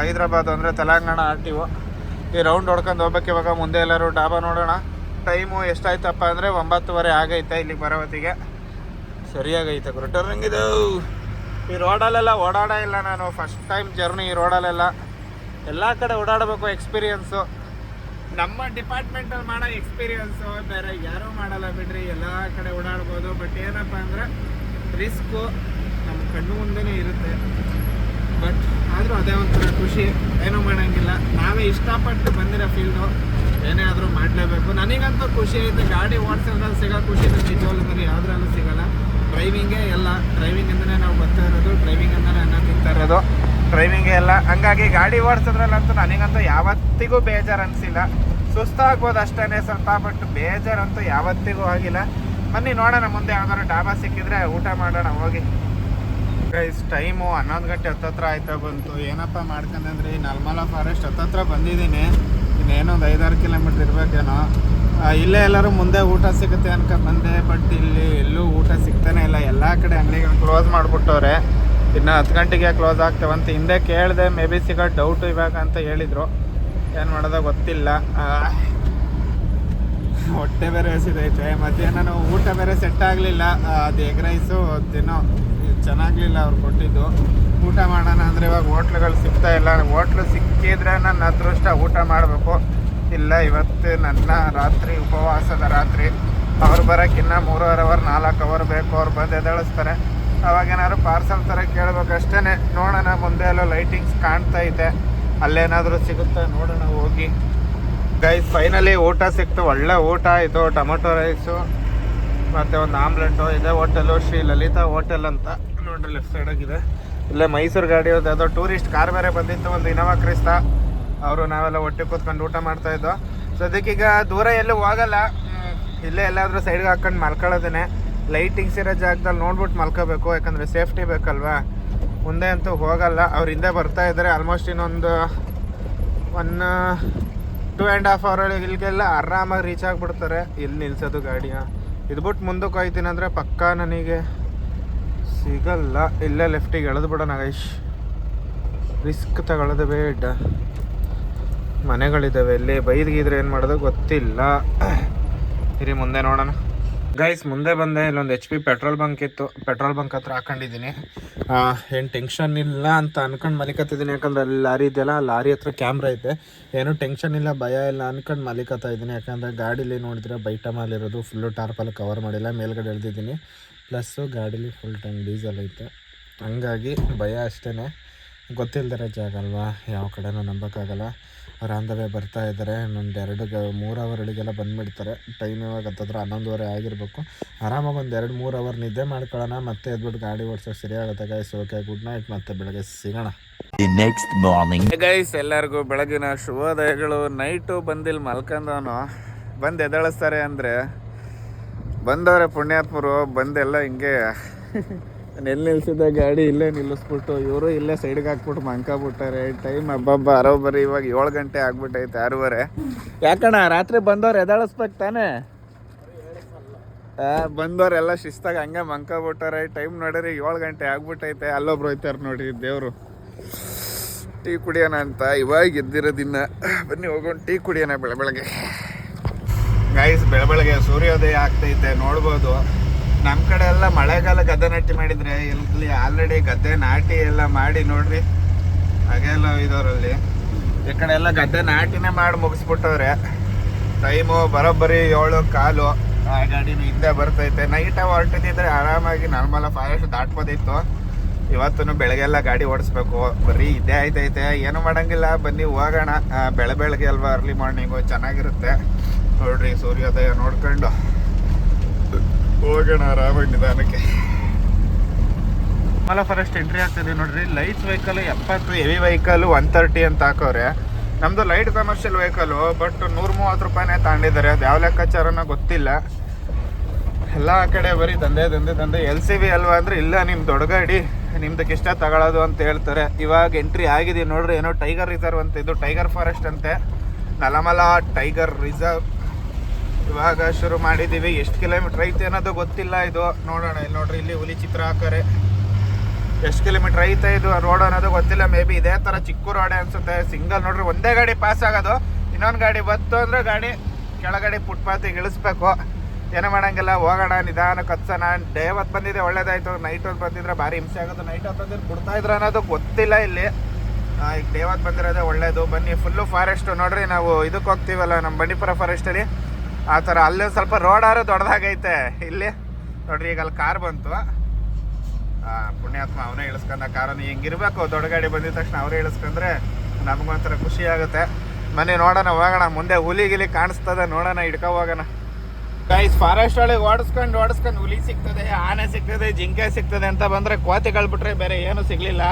ಹೈದ್ರಾಬಾದ್ ಅಂದರೆ ತೆಲಂಗಾಣ ಆರ್ ಟಿ ಒ ಈ ರೌಂಡ್ ಹೊಡ್ಕೊಂಡು ಹೋಗ್ಬೇಕು ಇವಾಗ. ಮುಂದೆ ಎಲ್ಲರೂ ಡಾಬಾ ನೋಡೋಣ. ಟೈಮು ಎಷ್ಟಾಯ್ತಪ್ಪ ಅಂದರೆ ಒಂಬತ್ತುವರೆ ಆಗೈತೆ ಇಲ್ಲಿಗೆ ಬರೋ ಹೊತ್ತಿಗೆ ಸರಿಯಾಗೈತೆ ರಿಟರ್ನಿಂಗ್ ಇದು. ಈ ರೋಡಲ್ಲೆಲ್ಲ ಓಡಾಡ ಇಲ್ಲ ನಾನು. ಫಸ್ಟ್ ಟೈಮ್ ಜರ್ನಿ ಈ ರೋಡಲ್ಲೆಲ್ಲ. ಎಲ್ಲ ಕಡೆ ಓಡಾಡಬೇಕು ಎಕ್ಸ್ಪೀರಿಯನ್ಸು ನಮ್ಮ ಡಿಪಾರ್ಟ್ಮೆಂಟಲ್ಲಿ ಮಾಡೋ ಎಕ್ಸ್ಪೀರಿಯನ್ಸು ಬೇರೆ ಯಾರೂ ಮಾಡಲ್ಲ ಬಿಡ್ರಿ. ಎಲ್ಲ ಕಡೆ ಓಡಾಡ್ಬೋದು. ಬಟ್ ಏನಪ್ಪ ಅಂದರೆ ರಿಸ್ಕು ನಮ್ಮ ಕಣ್ಣು ಮುಂದೆನೇ ಇರುತ್ತೆ. ಬಟ್ ಆದರೂ ಅದೇ ಒಂಥರ ಖುಷಿ. ಏನೂ ಮಾಡೋಂಗಿಲ್ಲ. ನಾವೇ ಇಷ್ಟಪಟ್ಟು ಬಂದಿರೋ ಫೀಲ್ಡು ಏನೇ ಆದರೂ ಮಾಡಲೇಬೇಕು. ನನಗಂತೂ ಖುಷಿ ಐತೆ ಗಾಡಿ ಓಡಿಸೋದ್ರಲ್ಲಿ ಸಿಗೋ ಖುಷಿ ನಿಜವಾಗ್ಲೂ ಬರೀ ಯಾವುದ್ರಲ್ಲೂ ಸಿಗಲ್ಲ. ಡ್ರೈವಿಂಗೇ ಎಲ್ಲ ಡ್ರೈವಿಂಗಿಂದನೇ ನಾವು ಬರ್ತಾ ಇರೋದು ಡ್ರೈವಿಂಗಿಂದನೇ ಅನ್ನ ತಿಂತಾ ಇರೋದು. ಡ್ರೈವಿಂಗೇ ಎಲ್ಲ ಹಂಗಾಗಿ ಗಾಡಿ ಓಡಿಸೋದ್ರಲ್ಲಂತೂ ನನಗಂತೂ ಯಾವತ್ತಿಗೂ ಬೇಜಾರು ಅನಿಸಿಲ್ಲ ಸುಸ್ತಾಗ್ಬೋದು ಅಷ್ಟೇ ಸ್ವಲ್ಪ ಬಟ್ ಬೇಜಾರಂತೂ ಯಾವತ್ತಿಗೂ ಆಗಿಲ್ಲ. ಬನ್ನಿ ನೋಡೋಣ, ಮುಂದೆ ಯಾವ್ದಾದ್ರು ಡಾಬಾ ಸಿಕ್ಕಿದ್ರೆ ಊಟ ಮಾಡೋಣ, ಹೋಗಿ. ಗೈಸ್ ಟೈಮು ಹನ್ನೊಂದು ಗಂಟೆ ಹತ್ತತ್ರ ಆಯ್ತಾ ಬಂತು. ಏನಪ್ಪ ಮಾಡ್ಕೊಂಡಂದ್ರೆ ನಲ್ಮಲ ಫಾರೆಸ್ಟ್ ಹತ್ತತ್ರ ಬಂದಿದ್ದೀನಿ. ಇನ್ನೇನೊಂದು ಐದಾರು ಕಿಲೋಮೀಟ್ರ್ ಇರಬೇಕೇನೋ. ಇಲ್ಲೇ ಎಲ್ಲರೂ ಮುಂದೆ ಊಟ ಸಿಗುತ್ತೆ ಅನ್ಕ ಬಂದೆ ಬಟ್ ಇಲ್ಲಿ ಎಲ್ಲೂ ಊಟ ಸಿಗ್ತಾನೆ ಇಲ್ಲ. ಎಲ್ಲ ಕಡೆ ಅಂಗಡಿಗಳು ಕ್ಲೋಸ್ ಮಾಡಿಬಿಟ್ಟವ್ರೆ. ಇನ್ನು ಹತ್ತು ಗಂಟೆಗೆ ಕ್ಲೋಸ್ ಆಗ್ತವಂತ ಹಿಂದೆ ಕೇಳಿದೆ ಮೇ ಬಿ ಸಿಗೋ ಡೌಟು ಇವಾಗ ಅಂತ ಹೇಳಿದರು. ಏನು ಮಾಡೋದೋ ಗೊತ್ತಿಲ್ಲ. ಹೊಟ್ಟೆ ಬೇರೆ ಹಸಿದೈತೆ ಮಧ್ಯಾಹ್ನ ಊಟ ಬೇರೆ ಸೆಟ್ ಆಗಲಿಲ್ಲ. ಅದು ಎಗ್ ರೈಸು ತಿನ್ನೋ ಚೆನ್ನಾಗಲಿಲ್ಲ ಅವ್ರು ಕೊಟ್ಟಿದ್ದು. ಊಟ ಮಾಡೋಣ ಅಂದರೆ ಇವಾಗ ಹೋಟ್ಲುಗಳು ಸಿಗ್ತಾ ಇಲ್ಲ. ಹೋಟ್ಲು ಸಿಕ್ಕಿದ್ರೆ ನನ್ನ ಅದೃಷ್ಟ ಊಟ ಮಾಡಬೇಕು. ಇಲ್ಲ ಇವತ್ತು ನನ್ನ ರಾತ್ರಿ, ಉಪವಾಸದ ರಾತ್ರಿ. ಅವ್ರು ಬರೋಕ್ಕಿನ್ನ ಮೂರುವರೆ ಅವರ್, ನಾಲ್ಕು ಅವರ್ ಬೇಕು. ಅವ್ರು ಬಂದು ಎದಳಿಸ್ತಾರೆ ಅವಾಗೇನಾದ್ರು ಪಾರ್ಸಲ್ ಥರ ಕೇಳಬೇಕಷ್ಟೇ ನೋಡೋಣ, ಮುಂದೆ ಎಲ್ಲ ಲೈಟಿಂಗ್ಸ್ ಕಾಣ್ತಾ ಇದೆ. ಅಲ್ಲೇನಾದರೂ ಸಿಗುತ್ತಾ ನೋಡೋಣ, ಹೋಗಿ. ಗೈಸ್ ಫೈನಲಿ ಊಟ ಸಿಕ್ತು. ಒಳ್ಳೆ ಊಟ. ಆಯಿತು ಟೊಮೊಟೊ ರೈಸು, ಮತ್ತು ಒಂದು ಆಮ್ಲೆಟು, ಇದೆ ಹೋಟೆಲು ಶ್ರೀ ಲಲಿತಾ ಹೋಟೆಲ್ ಅಂತ. ನೋಡ್ರಿ ಲೆಫ್ಟ್ ಸೈಡಾಗಿದೆ ಇಲ್ಲೇ ಮೈಸೂರು ಗಾಡಿ ಯಾವುದೋ ಟೂರಿಸ್ಟ್ ಕಾರ್ ಬೇರೆ ಬಂದಿತ್ತು. ಒಂದು ಇನೋವಾ ಕ್ರಿಸ್ತ. ಅವರು ನಾವೆಲ್ಲ ಹೊಟ್ಟೆ ಕೂತ್ಕೊಂಡು ಊಟ ಮಾಡ್ತಾ ಇದ್ದೋ. ಸೊ ಅದಕ್ಕೀಗ ದೂರ ಎಲ್ಲೂ ಹೋಗಲ್ಲ. ಇಲ್ಲೇ ಎಲ್ಲಾದರೂ ಸೈಡ್ಗೆ ಹಾಕೊಂಡು ಮಲ್ಕೊಳ್ಳೋದೇ ಲೈಟಿಂಗ್ಸ್ ಇರೋ ಜಾಗದಲ್ಲಿ ನೋಡ್ಬಿಟ್ಟು ಮಲ್ಕೋಬೇಕು, ಯಾಕಂದರೆ ಸೇಫ್ಟಿ ಬೇಕಲ್ವಾ? ಮುಂದೆ ಅಂತೂ ಹೋಗಲ್ಲ. ಅವ್ರ ಹಿಂದೆ ಬರ್ತಾ ಇದ್ದಾರೆ. ಆಲ್ಮೋಸ್ಟ್ ಇನ್ನೊಂದು one two and half hour ಇಲ್ಲಿಗೆಲ್ಲ ಆರಾಮಾಗಿ ರೀಚ್ ಆಗಿಬಿಡ್ತಾರೆ. ಇಲ್ಲಿ ನಿಲ್ಸೋದು ಗಾಡಿಯ ಇದು ಬಿಟ್ಟು ಮುಂದಕ್ಕೆ ಹೋಯ್ತೀನಿ ಅಂದರೆ ಪಕ್ಕಾ ನನಗೆ ಸಿಗಲ್ಲ. ಇಲ್ಲೇ ಲೆಫ್ಟಿಗೆ ಎಳೆದು ಬಿಡೋಣ ಗೈಶ್ ರಿಸ್ಕ್ ತಗೊಳ್ಳೋದು ಬೇಡ. ಮನೆಗಳಿದ್ದಾವೆ ಇಲ್ಲಿ ಬೈದ್ಗಿದ್ರೆ ಏನು ಮಾಡೋದು ಗೊತ್ತಿಲ್ಲ. ಇರಿ, ಮುಂದೆ ನೋಡೋಣ. ಗೈಸ್ ಮುಂದೆ ಬಂದೆ. ಇಲ್ಲೊಂದು ಎಚ್ ಪಿ ಪೆಟ್ರೋಲ್ ಬಂಕ್ ಇತ್ತು. ಪೆಟ್ರೋಲ್ ಬಂಕ್ ಹತ್ರ ಹಾಕೊಂಡಿದ್ದೀನಿ. ಏನು ಟೆನ್ಷನ್ ಇಲ್ಲ ಅಂತ ಅನ್ಕೊಂಡು ಮಲಿಕತ್ತಿದ್ದೀನಿ. ಯಾಕಂದ್ರೆ ಅಲ್ಲಿ ಲಾರಿ ಇದೆಯಲ್ಲ ಲಾರಿ ಹತ್ರ ಕ್ಯಾಮ್ರಾ ಐತೆ ಏನು ಟೆನ್ಷನ್ ಇಲ್ಲ, ಭಯ ಇಲ್ಲ ಅನ್ಕೊಂಡು ಮಲಿಕತ್ತಾ ಇದ್ದೀನಿ. ಯಾಕಂದರೆ ಗಾಡೀಲಿ ನೋಡಿದ್ರೆ ಬೈಟ ಇರೋದು ಫುಲ್ಲು ಟಾರ್ಪಲ್ಲಿ ಕವರ್ ಮಾಡಿಲ್ಲ. ಮೇಲ್ಗಡೆ ಎಳ್ದಿದ್ದೀನಿ. ಪ್ಲಸ್ಸು ಗಾಡೀಲಿ ಫುಲ್ ಟೈಮ್ ಡೀಸೆಲ್ ಐತೆ. ಹಂಗಾಗಿ ಭಯ ಅಷ್ಟೇ ಗೊತ್ತಿಲ್ದಿರೋ ಜಾಗ ಅಲ್ವಾ? ಯಾವ ಕಡೆನೂ ನಂಬೋಕ್ಕಾಗಲ್ಲ. ಆನ್ ದ ವೇ ಬರ್ತಾ ಇದ್ದಾರೆ ಇನ್ನೊಂದು ಎರಡು ಗ ಮೂರು ಅವರ್ಗಳಿಗೆಲ್ಲ ಬಂದ್ಬಿಡ್ತಾರೆ. ಟೈಮ್ ಇವಾಗ ಹತ್ತತ್ರ ಹನ್ನೊಂದುವರೆ ಆಗಿರಬೇಕು. ಆರಾಮಾಗಿ ಒಂದು ಎರಡು ಮೂರು ಅವರ್ ನಿದ್ದೆ ಮಾಡ್ಕೊಳ್ಳೋಣ. ಮತ್ತೆ ಎದ್ಬಿಟ್ಟು ಗಾಡಿ ಓಡಿಸೋಕೆ ಸರಿ ಆಗುತ್ತೆ ಗೈಸ್ ಓಕೆ ಗುಡ್ ನೈಟ್ ಮತ್ತೆ ಬೆಳಗ್ಗೆ ಸಿಗೋಣ. Next morning morning. ಗೈಸ್ ಎಲ್ಲರಿಗೂ ಬೆಳಗಿನ ಶುಭೋದಯಗಳು. ನೈಟು ಬಂದಿಲ್ಲಿ ಮಲ್ಕೊಂಡವನು ಬಂದು ಎದಳಿಸ್ತಾರೆ ಅಂದರೆ ಬಂದವರೆ ಪುಣ್ಯಾತ್ಮರು ಬಂದೆಲ್ಲ ಹಿಂಗೆ. ಎಲ್ಲಿ ನಿಲ್ಸಿದ್ದ ಗಾಡಿ ಇಲ್ಲೇ ನಿಲ್ಲಿಸ್ಬಿಟ್ಟು, ಇವರು ಇಲ್ಲೇ ಸೈಡ್ಗೆ ಹಾಕ್ಬಿಟ್ಟು ಮಂಕಾಬಿಟ್ಟಾರೆ ಟೈಮ್ ಹಬ್ಬಬ್ಬ ಅರೋಬರಿ, ಇವಾಗ ಏಳು ಗಂಟೆ ಆಗ್ಬಿಟ್ಟೈತೆ, ಆರೂವರೆ. ಯಾಕಣ್ಣ, ರಾತ್ರಿ ಬಂದವ್ರು ಎದ್ದೇಳಿಸ್ಬೇಕು ತಾನೇ? ಬಂದವರೆಲ್ಲ ಶಿಸ್ತಾಗ ಹಂಗೆ ಮಂಕಾಬಿಟ್ಟಾರೆ ಟೈಮ್ ನೋಡಿರಿ, ಏಳು ಗಂಟೆ ಆಗ್ಬಿಟ್ಟೈತೆ. ಅಲ್ಲೊಬ್ರು ಹೋಯ್ತಾರೆ ನೋಡಿ, ದೇವರು. ಟೀ ಕುಡಿಯೋಣ ಅಂತ ಇವಾಗ ಎದ್ದಿರೋದಿನ್ನ ಬನ್ನಿ, ಹೋಗೋಣ, ಟೀ ಕುಡಿಯೋಣ ಬೆಳ, ಬೆಳಗ್ಗೆ. ಗೈಸ್ ಬೆಳ, ಬೆಳಗ್ಗೆ ಸೂರ್ಯೋದಯ ಆಗ್ತೈತೆ, ನೋಡ್ಬೋದು. ನಮ್ಮ ಕಡೆ ಎಲ್ಲ ಮಳೆಗಾಲ ಗದ್ದೆ ನಾಟಿ ಮಾಡಿದ್ರೆ ಇಲ್ಲಿ ಆಲ್ರೆಡಿ ಗದ್ದೆ ನಾಟಿ ಎಲ್ಲ ಮಾಡಿ ನೋಡ್ರಿ. ಹಾಗೆಲ್ಲ ಇದರಲ್ಲಿ ಈ ಕಡೆ ಎಲ್ಲ ಗದ್ದೆ ನಾಟಿನೇ ಮಾಡಿ ಮುಗಿಸ್ಬಿಟ್ಟವ್ರೆ. ಟೈಮು ಬರೋಬ್ಬರಿ ಏಳು ಕಾಲು. ಆ ಗಾಡಿನ ಹಿಂದೆ ಬರ್ತೈತೆ. ನೈಟ್ ಹೊರಟಿದ್ರೆ ಆರಾಮಾಗಿ ನಾರ್ಮಲ್ ಫಾರೆಸ್ಟ್ ದಾಟ್ಬೋದಿತ್ತು. ಇವತ್ತು ಬೆಳಗ್ಗೆಲ್ಲ ಗಾಡಿ ಓಡಿಸ್ಬೇಕು. ಬರೀ ಇದೇ ಆಯ್ತೈತೆ. ಏನು ಮಾಡಂಗಿಲ್ಲ. ಬನ್ನಿ ಹೋಗೋಣ. ಬೆಳೆ ಬೆಳಗ್ಗೆ ಅಲ್ವಾ ಅರ್ಲಿ ಮಾರ್ನಿಂಗು ಚೆನ್ನಾಗಿರುತ್ತೆ. ನೋಡ್ರಿ ಸೂರ್ಯೋದಯ ನೋಡ್ಕೊಂಡು. ಹೋಗೋಣ ಆರಾಮಾಗಿ ನಿಧಾನಕ್ಕೆ. ಮಲ ಫಾರೆಸ್ಟ್ ಎಂಟ್ರಿ ಆಗ್ತದೆ ನೋಡ್ರಿ. ಲೈಟ್ ವೆಹಿಕಲ್ ಎಪ್ಪತ್ತು ಹೆವಿ ವೆಹಿಕಲ್ ಒನ್ ತರ್ಟಿ ಅಂತ ಹಾಕೋರೆ. ನಮ್ದು ಲೈಟ್ ಕಮರ್ಷಿಯಲ್ ವೆಹಿಕಲ್ ಬಟ್ ನೂರ ಮೂವತ್ತು ರೂಪಾಯಿನೇ ತಗೊಂಡಿದ್ದಾರೆ. ಅದು ಯಾವ ಲೆಕ್ಕಾಚಾರನ ಗೊತ್ತಿಲ್ಲ. ಎಲ್ಲ ಕಡೆ ಬರೀ ದಂಧೆ ದಂಧೆ ದಂಧೆ. ಎಲ್ ಸಿ ಬಿ ಅಲ್ವಾ ಅಂದ್ರೆ ಇಲ್ಲ, ನಿಮ್ ದೊಡ್ಡ ಗಾಡಿ ನಿಮ್ದಕ್ಕೆ ಇಷ್ಟ ತಗೊಳ್ಳೋದು ಅಂತ ಹೇಳ್ತಾರೆ. ಇವಾಗ ಎಂಟ್ರಿ ಆಗಿದೆ ನೋಡ್ರಿ. ಏನೋ ಟೈಗರ್ ರಿಸರ್ವ್ ಅಂತ, ಇದು ಟೈಗರ್ ಫಾರೆಸ್ಟ್ ಅಂತೆ. ನಲಮಲ ಟೈಗರ್ ರಿಸರ್ವ್ ಇವಾಗ ಶುರು ಮಾಡಿದ್ದೀವಿ. ಎಷ್ಟು ಕಿಲೋಮೀಟರ್ ಐತೆ ಅನ್ನೋದು ಗೊತ್ತಿಲ್ಲ ಇದು. ನೋಡೋಣ, ಇಲ್ಲಿ ನೋಡ್ರಿ, ಇಲ್ಲಿ ಹುಲಿ ಚಿತ್ರ ಹಾಕಾರೆ. ಎಷ್ಟು ಕಿಲೋಮೀಟರ್ ಐತೆ ಇದು ರೋಡ್ ಅನ್ನೋದು ಗೊತ್ತಿಲ್ಲ. ಮೇ ಬಿ ಇದೇ ಥರ ಚಿಕ್ಕ ರೋಡೆ ಅನ್ಸುತ್ತೆ. ಸಿಂಗಲ್ ನೋಡ್ರಿ, ಒಂದೇ ಗಾಡಿ ಪಾಸ್ ಆಗೋದು. ಇನ್ನೊಂದು ಗಾಡಿ ಬತ್ತು ಅಂದ್ರೆ ಗಾಡಿ ಕೆಳಗಡೆ ಫುಟ್ಪಾತಿಗೆ ಇಳಿಸ್ಬೇಕು. ಏನೋ ಮಾಡಂಗಿಲ್ಲ. ಹೋಗೋಣ, ನಿಧಾನ ಕತ್ಸೋಣ. ಡೇ ಹೊತ್ತು ಬಂದಿದೆ, ಒಳ್ಳೇದಾಯ್ತು. ನೈಟ್ ಹೊತ್ತು ಬಂದಿದ್ರೆ ಭಾರಿ ಹಿಂಸೆ ಆಗೋದು ನೈಟ್ ಹೊತ್ತು ಬಂದಿದ್ರೆ ಬಿಡ್ತಾ ಇದ್ರೆ ಅನ್ನೋದು ಗೊತ್ತಿಲ್ಲ ಇಲ್ಲಿ. ಈಗ ಡೇ ಹೊತ್ತು ಬಂದಿರೋದೇ ಒಳ್ಳೇದು. ಬನ್ನಿ ಫುಲ್ಲು ಫಾರೆಸ್ಟ್ ನೋಡ್ರಿ. ನಾವು ಇದಕ್ಕೆ ಹೋಗ್ತೀವಲ್ಲ, ನಮ್ಮ ಬಂಡೀಪುರ ಫಾರೆಸ್ಟಲ್ಲಿ ಆ ಥರ ಅಲ್ಲೇ ಸ್ವಲ್ಪ ರೋಡಾರು ದೊಡ್ಡದಾಗೈತೆ. ಇಲ್ಲಿ ನೋಡ್ರಿ, ಈಗ ಅಲ್ಲಿ ಕಾರ್ ಬಂತು. ಪುಣ್ಯಾತ್ಮ ಅವನೇ ಇಳಿಸ್ಕೊಂಡ ಕಾರನ್ನು ಹಿಂಗಿರ್ಬೇಕು, ದೊಡ್ಡ ಗಾಡಿ ಬಂದಿದ ತಕ್ಷಣ ಅವರೇ ಇಳಿಸ್ಕೊಂಡ್ರೆ ನಮಗೊಂಥರ ಖುಷಿ ಆಗುತ್ತೆ. ಮನೆ ನೋಡೋಣ, ಹೋಗೋಣ. ಮುಂದೆ ಹುಲಿ ಗಿಲಿ ಕಾಣಿಸ್ತದೆ, ನೋಡೋಣ, ಹಿಡ್ಕೊ ಹೋಗೋಣ. ಗೈಸ್ ಫಾರೆಸ್ಟ್ ಒಳಗೆ ಓಡಿಸ್ಕೊಂಡು ಓಡಿಸ್ಕೊಂಡು ಹುಲಿ ಸಿಗ್ತದೆ, ಆನೆ ಸಿಗ್ತದೆ, ಜಿಂಕೆ ಸಿಗ್ತದೆ ಅಂತ ಬಂದ್ರೆ ಕೋತಿಗಳು ಬಿಟ್ರೆ ಬೇರೆ ಏನು ಸಿಗ್ಲಿಲ್ಲ.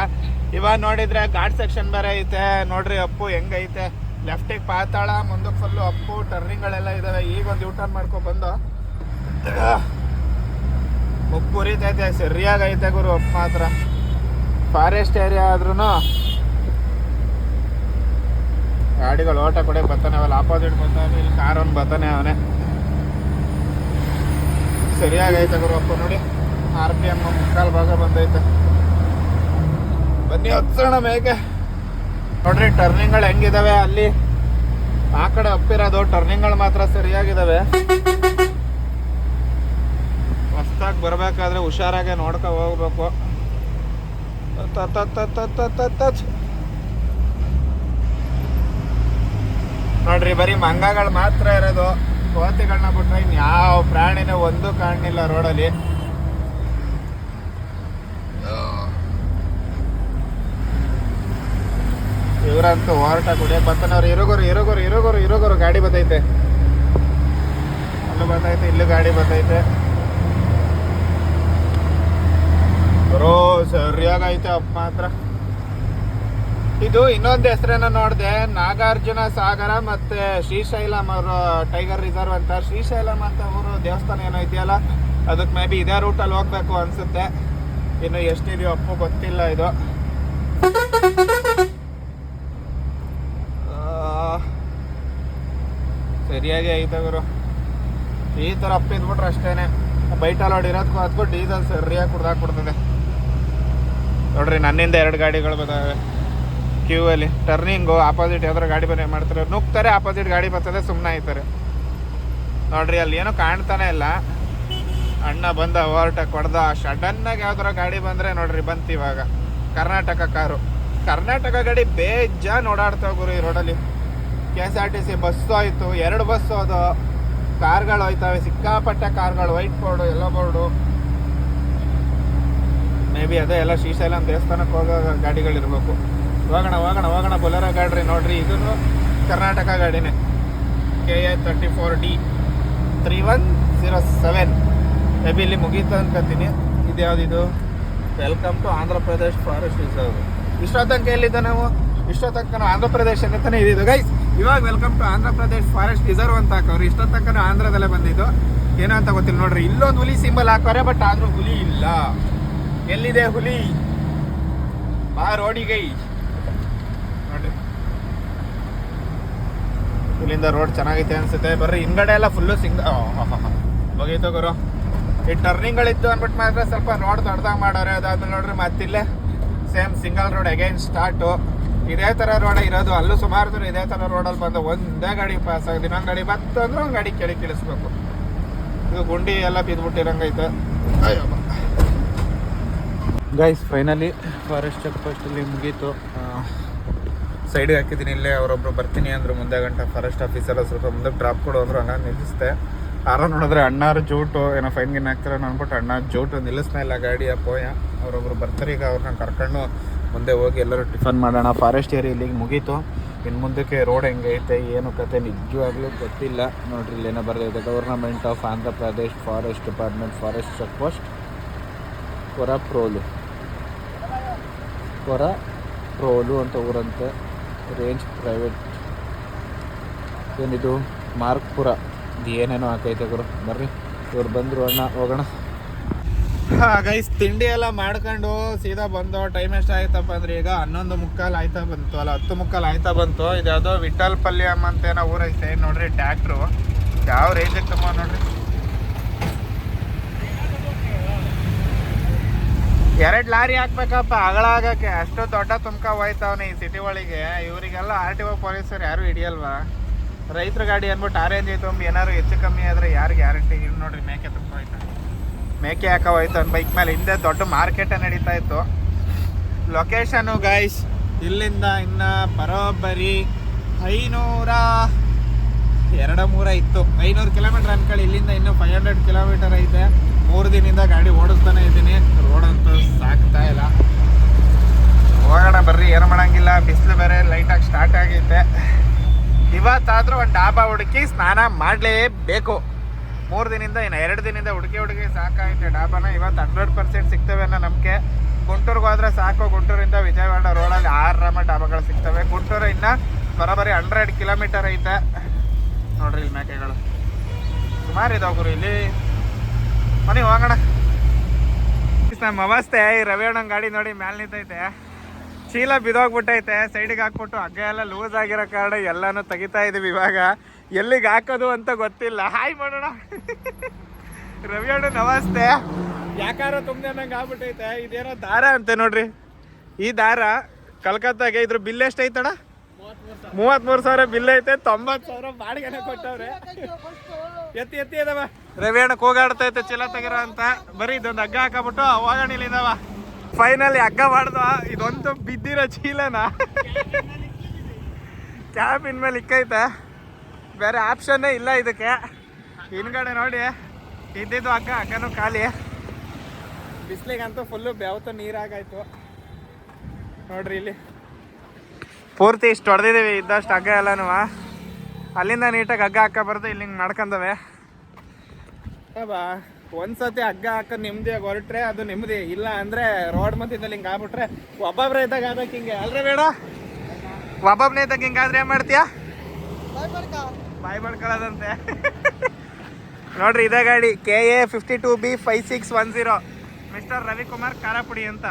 ಇವಾಗ ನೋಡಿದ್ರೆ ಘಾಟ್ ಸೆಕ್ಷನ್ ಬೇರೆ ಐತೆ. ನೋಡ್ರಿ, ಅಪ್ಪು ಹೆಂಗೈತೆ. ಲೆಫ್ಟಿಗೆ ಪಾತಾಳ, ಮುಂದಕ್ಕೆ ಫುಲ್ಲು ಅಪ್ಪು ಟರ್ನಿಂಗ್ಗಳೆಲ್ಲ ಇದಾವೆ. ಈಗ ಒಂದು ಯೂಟರ್ನ್ ಮಾಡ್ಕೊಂಡು ಬಂದು. ಉಪ್ಪು ಉರಿತೈತೆ, ಸರಿಯಾಗೈತೆ ಗುರು, ಅಪ್ಪ ಮಾತ್ರ. ಫಾರೆಸ್ಟ್ ಏರಿಯಾ ಆದ್ರೂ ಗಾಡಿಗಳು ಓಟ ಕೊಡೆ ಬರ್ತಾನೆ, ಅವಲ್ಲ ಆಪೋಸಿಟ್ ಬರ್ತಾನೆ, ಇಲ್ಲಿ ಕಾರ್ ಒಂದು ಬರ್ತಾನೆ ಅವನೇ. ಸರಿಯಾಗೈತೆ ಗುರು, ಅಪ್ಪ ನೋಡಿ. ಆರ್ ಪಿ ಎಂ ಮುಕ್ಕಾಲು ಭಾಗ ಬಂದೈತೆ. ಬನ್ನಿ, ಹತ್ಸೋಣ ಮೇಕೆ. ನೋಡ್ರಿ ಟರ್ನಿಂಗ್ಗಳು ಹೆಂಗಿದಾವೆ ಅಲ್ಲಿ? ಆ ಕಡೆ ಅಪ್ಪಿರೋದು ಟರ್ನಿಂಗ್ಗಳು ಮಾತ್ರ ಸರಿಯಾಗಿದ್ದಾವೆ ಹೊಸ್ದಾಗಿ ಬರಬೇಕಾದ್ರೆ ಹುಷಾರಾಗೆ ನೋಡ್ಕೊ ಹೋಗ್ಬೇಕು. ನೋಡ್ರಿ, ಬರೀ ಮಂಗಗಳು ಮಾತ್ರ ಇರೋದು. ಕೋತಿಗಳನ್ನ ಬಿಟ್ರೆ ಇನ್ಯಾವ ಪ್ರಾಣಿನೂ ಒಂದು ಕಾಣಲಿಲ್ಲ ರೋಡಲ್ಲಿ. ಇವರಂತೂ ಹೋರಾಟ ಕುಡಿಯಕ್ಕೆ ಬರ್ತಾನವ್ರು, ಇರೋಗೋರು ಇರೋಗೋರು ಇರೋಗೋರು ಇರೋಗೋರು, ಗಾಡಿ ಬಂದೈತೆ ಅಲ್ಲೂ ಬಂದೈತೆ ಇಲ್ಲೂ ಗಾಡಿ ಬಂದೈತೆ ಬರೋ, ಸರಿಯಾಗೈತೆ ಅಪ್ಪ ಮಾತ್ರ. ಇದು ಇನ್ನೊಂದು ಹೆಸರೇನ ನೋಡಿದೆ, ನಾಗಾರ್ಜುನ ಸಾಗರ ಮತ್ತೆ ಶ್ರೀಶೈಲಂ ಅವರು ಟೈಗರ್ ರಿಸರ್ವ್ ಅಂತ. ಶ್ರೀಶೈಲಂ ಅಂತ ಊರು ದೇವಸ್ಥಾನ ಏನೋ ಇದೆಯಲ್ಲ ಅದಕ್ಕೆ ಮೇ ಬಿ ಇದೇ ರೂಟಲ್ಲಿ ಹೋಗ್ಬೇಕು ಅನ್ಸುತ್ತೆ. ಇನ್ನು ಎಷ್ಟಿದೆಯೋ ಅಪ್ಪು ಗೊತ್ತಿಲ್ಲ ಇದು ಆ, ಸರಿಯಾಗಿ ಗುರು. ಈ ಥರ ಅಪ್ಪಿದ್ಬಿಟ್ರೆ ಅಷ್ಟೇನೆ. ಬೈಟಲ್ಲಿ ಹೊಡಿರೋದಕ್ಕೂ ಅದಕ್ಕೂ ಡೀಸೆಲ್ ಸರಿಯಾಗಿ ಕುಡ್ದಾಕ್ ಕೊಡ್ತದೆ ನೋಡ್ರಿ, ನನ್ನಿಂದ ಎರಡು ಗಾಡಿಗಳು ಬಂದಾವೆ. ಕ್ಯೂ ಅಲ್ಲಿ ಟರ್ನಿಂಗು, ಆಪೋಸಿಟ್ ಯಾವ್ದಾರು ಗಾಡಿ ಬಂದು ಮಾಡ್ತಾರೆ? ನುಗ್ತಾರೆ, ಆಪೋಸಿಟ್ ಗಾಡಿ ಬರ್ತದೆ ಸುಮ್ಮನೆ ಆಯ್ತಾರೆ. ನೋಡ್ರಿ, ಅಲ್ಲಿ ಏನೋ ಕಾಣ್ತಾನೆ ಇಲ್ಲ. ಅಣ್ಣ ಬಂದ ಓವರ್ಟೇಕ್ ಹೊಡೆದ ಸಡನ್ನಾಗಿ ಯಾವ್ದಾರ ಗಾಡಿ ಬಂದರೆ ನೋಡ್ರಿ, ಬಂತು ಇವಾಗ. ಕರ್ನಾಟಕ ಕಾರು. ಕರ್ನಾಟಕ ಗಾಡಿ ಬೇಜಾನ್ ಓಡಾಡ್ತಾವ ಗುರು ಈ ರೋಡಲ್ಲಿ K S R T C bus ಆಯಿತು. ಎರಡು ಬಸ್ಸು ಅದು. ಕಾರ್ಗಳು ಹೋಯ್ತವೆ. ಸಿಕ್ಕಾಪಟ್ಟೆ ಕಾರ್ಗಳು white board yellow board may be ಅದೇ ಎಲ್ಲ ಶ್ರೀಶೈಲಂ ದೇವಸ್ಥಾನಕ್ಕೆ ಹೋಗೋ ಗಾಡಿಗಳಿರ್ಬೇಕು ಹೋಗೋಣ ಹೋಗೋಣ ಹೋಗೋಣ. ಬೊಲೆರೋ ಗಾಡಿ ನೋಡ್ರಿ. ಇದನ್ನು Karnataka ಗಾಡಿನೇ. K A thirty four D three one zero seven may be ಇಲ್ಲಿ ಮುಗೀತು ಅನ್ಕೋತೀನಿ. ಇದು ಯಾವುದಿದು? Welcome to Andhra Pradesh forest reserve ಇಷ್ಟೊತ್ತನಕ ಎಲ್ಲಿದ್ದ ನಾವು? ಇಷ್ಟೊತ್ತನಕ ನಾವು ಆಂಧ್ರ ಪ್ರದೇಶ ಅಂತಾನೆ ಇದ್ದಿದ್ದು. ಗೈಸ್ ಇವಾಗ welcome to Andhra Pradesh forest reserve ಅಂತ ಹಾಕೋರು. ಇಷ್ಟೊತ್ತಕ್ಕನ ಆಂಧ್ರದಲ್ಲೇ ಬಂದಿದ್ದು. ಏನೋ ಅಂತ ಗೊತ್ತಿಲ್ಲ ನೋಡ್ರಿ, ಇಲ್ಲೊಂದು ಹುಲಿ ಸಿಂಬಲ್ ಹಾಕೋರೆ ಬಟ್ ಆದ್ರೂ ಹುಲಿ ಇಲ್ಲ. ಎಲ್ಲಿದೆ ಹುಲಿ? ಬಾ ರೋಡಿಗೈ. ನೋಡ್ರಿ. ಇಲ್ಲಿಂದ ರೋಡ್ ಚೆನ್ನಾಗೈತೆ ಅನ್ಸುತ್ತೆ. ಬರ್ರಿ ಹಿಂಗಡೆ ಎಲ್ಲ ಫುಲ್ಲು ಸಿಂಗ ಹೋಗೈತೋ ಗುರು. ಈ ಟರ್ನಿಂಗ್ಗಳಿತ್ತು ಅಂದ್ಬಿಟ್ಟು ಮಾತ್ರ ಸ್ವಲ್ಪ ರೋಡ್ ದೊಡ್ಡದಾಗ ಮಾಡೋರೆ. ಅದಾದ್ಮೇಲೆ ನೋಡ್ರಿ ಮತ್ತಿಲ್ಲೇ same single road again start ಇದೇ ಥರ ರೋಡ ಇರೋದು ಅಲ್ಲೂ ಸುಮಾರು ಇದೇ ಥರ ರೋಡಲ್ಲಿ ಬಂದು ಒಂದೇ ಗಾಡಿ ಪಾಸ್ ಆಗಿದೆ ಇನ್ನೊಂದು ಗಾಡಿ ಬತ್ತು ಅಂದ್ರೆ ಒಂದು ಗಾಡಿ ಕೆಳಗೆ ಇಳಿಸ್ಬೇಕು ಇದು ಗುಂಡಿ ಎಲ್ಲ ಬಿದ್ದುಬಿಟ್ಟಿರಂಗೈತೆ. ಗೈಸ್ ಫೈನಲಿ ಫಾರೆಸ್ಟ್ ಚೆಕ್ ಪೋಸ್ಟಲ್ಲಿ ಮುಗೀತು. ಸೈಡ್ಗೆ ಹಾಕಿದ್ದೀನಿ ಇಲ್ಲೇ ಅವರೊಬ್ರು ಬರ್ತೀನಿ ಅಂದರು ಮುಂದೆ ಗಂಟ ಫಾರೆಸ್ಟ್ ಆಫೀಸರ್ ಸ್ವಲ್ಪ ಮುಂದೆ ಡ್ರಾಪ್ ಕೊಡು ಅಂದರು ಅಣ್ಣ ನಿಲ್ಲಿಸ್ದೆ. ಆರ ನೋಡಿದ್ರೆ ಅಣ್ಣಾರು ಜೂಟು ಏನೋ ಫೈನ್ ಗಿನ್ ಹಾಕ್ತಾರೆ ಅಂದ್ಬಿಟ್ಟು ಅಣ್ಣ ಜೂಟು ನಿಲ್ಲಿಸ್ತಾ ಇಲ್ಲ ಗಾಡಿ ಪೋಯ. ಅವರೊಬ್ರು ಬರ್ತಾರೆ ಈಗ ಅವ್ರನ್ನ ಕರ್ಕೊಂಡು ಮುಂದೆ ಹೋಗಿ ಎಲ್ಲರೂ ಟಿಫನ್ ಮಾಡೋಣ. ಫಾರೆಸ್ಟ್ ಏರಿಯಾ ಇಲ್ಲಿಗೆ ಮುಗೀತು. ಇನ್ನು ಮುಂದಕ್ಕೆ ರೋಡ್ ಹೆಂಗೈತೆ, ಏನು ಕತೆ ನಿಜವಾಗ್ಲೂ ಗೊತ್ತಿಲ್ಲ. ನೋಡ್ರಿ, ಇಲ್ಲೇನೋ ಬರ್ದೈತೆ government of Andhra Pradesh forest department forest check post Koraprolu Koraprolu ಅಂತ ಊರಂತೆ. ರೇಂಜ್ ಪ್ರೈವೇಟ್ ಏನಿದು? ಮಾರ್ಕ್ಪುರ. ಇದು ಏನೇನೋ ಹಾಕೈತೆ ಗುರು. ಬರ್ರಿ. ಇವ್ರು ಬಂದರು ಅಣ್ಣ, ಹೋಗೋಣ. ಗೈಸ್ ತಿಂಡಿ ಎಲ್ಲ ಮಾಡ್ಕೊಂಡು ಸೀದಾ ಬಂದು ಟೈಮ್ ಎಷ್ಟು ಆಯ್ತಪ್ಪ ಅಂದ್ರೆ ಈಗ ಹನ್ನೊಂದು ಮುಕ್ಕಾಲು ಆಯ್ತಾ ಬಂತು ಅಲ್ಲ, ಹತ್ತು ಮುಕ್ಕಾಲು ಆಯ್ತಾ ಬಂತು. ಇದು ಯಾವುದೋ ವಿಠಲ್ ಪಲ್ಯ ಅಂತ ಏನೋ ಊರೈತೆ ನೋಡ್ರಿ ಟ್ಯಾಕ್ಟ್ರು ಯಾವ ರೇಂಜ್ ತುಂಬ ನೋಡ್ರಿ ಎರಡು ಲಾರಿ ಹಾಕ್ಬೇಕಪ್ಪ ಅಗಳ ಆಗಕ್ಕೆ. ಅಷ್ಟು ದೊಡ್ಡ ತುಮ್ಕ ಹೋಯ್ತವನೆ ಈ ಸಿಟಿ ಒಳಗೆ. ಇವರಿಗೆಲ್ಲ ಆರ್ ಟಿ ಒ ಪೊಲೀಸರು ಯಾರು ಹಿಡಿಯಲ್ವಾ? ರೈತರ ಗಾಡಿ ಅಂದ್ಬಿಟ್ಟು ಆರೇಂಜ್ ಆಯ್ತು ಏನಾದ್ರು ಹೆಚ್ಚು ಕಮ್ಮಿ ಆದರೆ ಯಾರು ಗ್ಯಾರಂಟಿ ಇಲ್ಲಿ ನೋಡ್ರಿ, ಮೇಕೆ ಮೇಕೆ ಹಾಕೋ ಹೋಯ್ತು ಒಂದು ಬೈಕ್ ಮೇಲೆ. ಹಿಂದೆ ದೊಡ್ಡ ಮಾರ್ಕೆಟೇ ನಡೀತಾ ಇತ್ತು. ಲೊಕೇಶನು ಗೈಸ್ ಇಲ್ಲಿಂದ ಇನ್ನು ಬರೋಬ್ಬರಿ ಐನೂರ ಎರಡು ಮೂರ ಇತ್ತು. ಐನೂರು ಕಿಲೋಮೀಟರ್ ಅನ್ಕೊಳ್ಳಿ ಇಲ್ಲಿಂದ ಇನ್ನೂ ಫೈವ್ ಹಂಡ್ರೆಡ್ ಕಿಲೋಮೀಟರ್ ಐತೆ ಮೂರು ದಿನದಿಂದ ಗಾಡಿ ಓಡಿಸ್ತಾನೆ ಇದ್ದೀನಿ. ರೋಡ್ ಅಂತೂ ಸಾಕ್ತಾ ಇಲ್ಲ. ಹೋಗೋಣ ಬರ್ರಿ, ಏನು ಮಾಡೋಂಗಿಲ್ಲ. ಬಿಸಿಲು ಬೇರೆ ಲೈಟಾಗಿ ಸ್ಟಾರ್ಟ್ ಆಗೈತೆ ಇವತ್ತಾದರೂ ಒಂದು ಡಾಬಾ ಹುಡುಕಿ ಸ್ನಾನ ಮಾಡಲೇಬೇಕು. ಮೂರು ದಿನದಿಂದ, ಇನ್ನು ಎರಡು ದಿನದಿಂದ ಹುಡುಗಿ ಹುಡುಗಿ ಸಾಕಾಯ್ತು. ಡಾಬಾನ ಇವತ್ತು ಹಂಡ್ರೆಡ್ ಪರ್ಸೆಂಟ್ ಸಿಗ್ತವೆ ಅನ್ನೋ ನಂಬಿಕೆ. ಗುಂಟೂರ್ಗೆ ಹೋದ್ರೆ ಸಾಕು. ಗುಂಟೂರಿಂದ ವಿಜಯವಾಡ ರೋಡಲ್ಲಿ ಆರಾಮ ಡಾಬಾಗಳು ಸಿಗ್ತವೆ. ಗುಂಟೂರು ಇನ್ನು ಬರೋಬರಿ ಹಂಡ್ರೆಡ್ ಕಿಲೋಮೀಟರ್ ಐತೆ. ನೋಡ್ರಿ ಇಲ್ಲಿ ಮೇಕೆಗಳು. ಸುಮಾರು ಇದಾವ ಗುರು ಇಲ್ಲಿ. ಮನೆ ಹೋಗೋಣ. ನಮ್ಮ ಅವಸ್ಥೆ. ಈ ರವಿ ಅಣ್ಣನ ಗಾಡಿ ನೋಡಿ ಮ್ಯಾಲೆ ನಿಂತೈತೆ. ಚೀಲ ಬಿದೋಗ್ಬಿಟ್ಟೈತೆ. ಸೈಡಿಗೆ ಹಾಕ್ಬಿಟ್ಟು ಹಗ್ಗ ಎಲ್ಲ ಲೂಸ್ ಆಗಿರೋ ಕಾರಣ ಎಲ್ಲಾನು ತೆಗಿತಾ ಇದೀವಿ ಇವಾಗ. ಎಲ್ಲಿಗೆ ಹಾಕೋದು ಅಂತ ಗೊತ್ತಿಲ್ಲ. ಹಾಯ್ ಮಾಡೋಣ. ರವಿ ಅಣ್ಣ ನಮಸ್ತೆ. ಯಾಕಾರ ತುಂಬ ನಂಗೆ ಆಗ್ಬಿಟ್ಟೈತೆ ಇದೇನೋ ದಾರ ಅಂತೆ ನೋಡ್ರಿ. ಈ ದಾರ ಕಲ್ಕತ್ತಾಗೆ ಇದ್ರ ಬಿಲ್ ಎಷ್ಟೈತಣ ಮೂವತ್ಮೂರು ಸಾವಿರ. ಬಿಲ್ ಐತೆ ತೊಂಬತ್ತು ಸಾವಿರ ಬಾಡಿಗೆನೆ ಕೊಟ್ಟವ್ರೆ. ಎತ್ತಿ ಎತ್ತಿ ಇದಾವ ರವಿ ಅಣ್ಣ ಕೂಗಾಡ್ತೈತೆ ಚೀಲ ತೆಗಿರೋ ಅಂತ. ಬರೀ ಇದೊಂದು ಹಗ್ಗ ಹಾಕಬಿಟ್ಟು ಹೋಗೋಣ ಇದಾವ. ಫೈನಲಿ ಹಗ್ಗ ಮಾಡ್ದ. ಇದೊಂದು ಬಿದ್ದಿರೋ ಚೀಲನ? ಕ್ಯಾಬಿನ್ ಮೇಲೆ ಇಕ್ಕೈತೆ. ಬೇರೆ ಆಪ್ಷನ್ನೇ ಇಲ್ಲ ಇದಕ್ಕೆ. ಹಿಂದ್ಗಡೆ ನೋಡಿ, ಇದ್ದಿದ್ದು ಅಕ್ಕ, ಅಕ್ಕನೂ ಖಾಲಿ. ಬಿಸಿಲಿಗಂತೂ ಫುಲ್ಲು ಬೆವತ್ತು ನೀರಾಗಾಯ್ತು. ನೋಡ್ರಿ ಇಲ್ಲಿ. ಪೂರ್ತಿ ಇಷ್ಟು ಹೊಡೆದಿದ್ದೀವಿ ಇದ್ದಷ್ಟು ಹಗ್ಗ ಎಲ್ಲನೂ. ಅಲ್ಲಿಂದ ನೀಟಾಗಿ ಹಗ್ಗ ಹಾಕ ಬರ್ದು ಇಲ್ಲಿ ಹಿಂಗೆ ನಡ್ಕೊಂಡವೆ ಬಾ ಒಂದ್ಸತಿ ಹಗ್ಗ ಹಾಕ ನೆಮ್ಮದಿಯಾಗಿ ಹೊರಟ್ರೆ ಅದು ನೆಮ್ಮದಿ ಇಲ್ಲ ಅಂದ್ರೆ ರೋಡ್ ಮಧ್ಯದಲ್ಲಿ ಹಿಂಗೆ ಆಗ್ಬಿಟ್ರೆ ಒಬ್ಬೊಬ್ರೆ ಇದ್ದಾಗ ಆಗಕ್ಕೆ ಹಿಂಗೆ. ಅಲ್ರಿ ಬೇಡ? ಒಬ್ಬೊಬ್ನೇ ಇದ್ದಾಗ ಹಿಂಗಾದ್ರೆ ಏನು ಮಾಡ್ತೀಯಾ? ಬಾಯ್ ಮಾಡ್ಕೊಳ್ಳೋದಂತೆ. ನೋಡ್ರಿ, ಇದೇ ಗಾಡಿ K A fifty two B five six one zero mister Ravikumar Karapudi ಅಂತ.